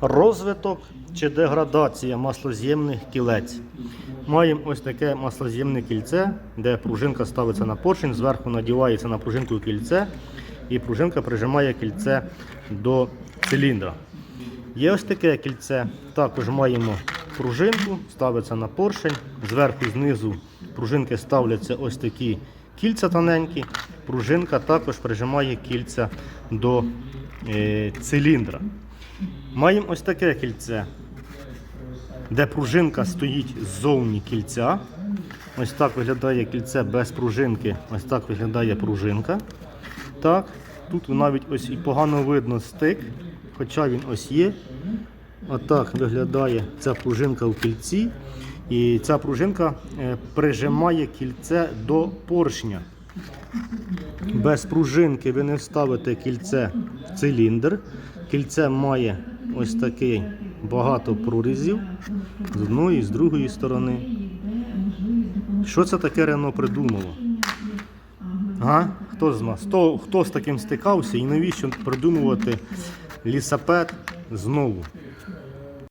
Розвиток чи деградація маслоз'ємних кілець. Маємо ось таке маслоз'ємне кільце, де пружинка ставиться на поршень, зверху надівається на пружинку кільце, і пружинка прижимає кільце до циліндра. Є ось таке кільце. Також маємо пружинку, ставиться на поршень. Зверху, знизу пружинки ставляться ось такі кільця тоненькі. Пружинка також прижимає кільця до е, циліндра. Маємо ось таке кільце, де пружинка стоїть ззовні кільця. Ось так виглядає кільце без пружинки. Ось так виглядає пружинка. Так, тут навіть ось і погано видно стик, хоча він ось є. Отак виглядає ця пружинка в кільці. І ця пружинка е, прижимає кільце до поршня. Без пружинки ви не вставите кільце в циліндр. Кільце має ось такий багато прорізів з одної і з другої сторони. Що це таке Рено придумало? А? Хто з нас? Хто, хто з таким стикався і навіщо придумувати лісапет знову?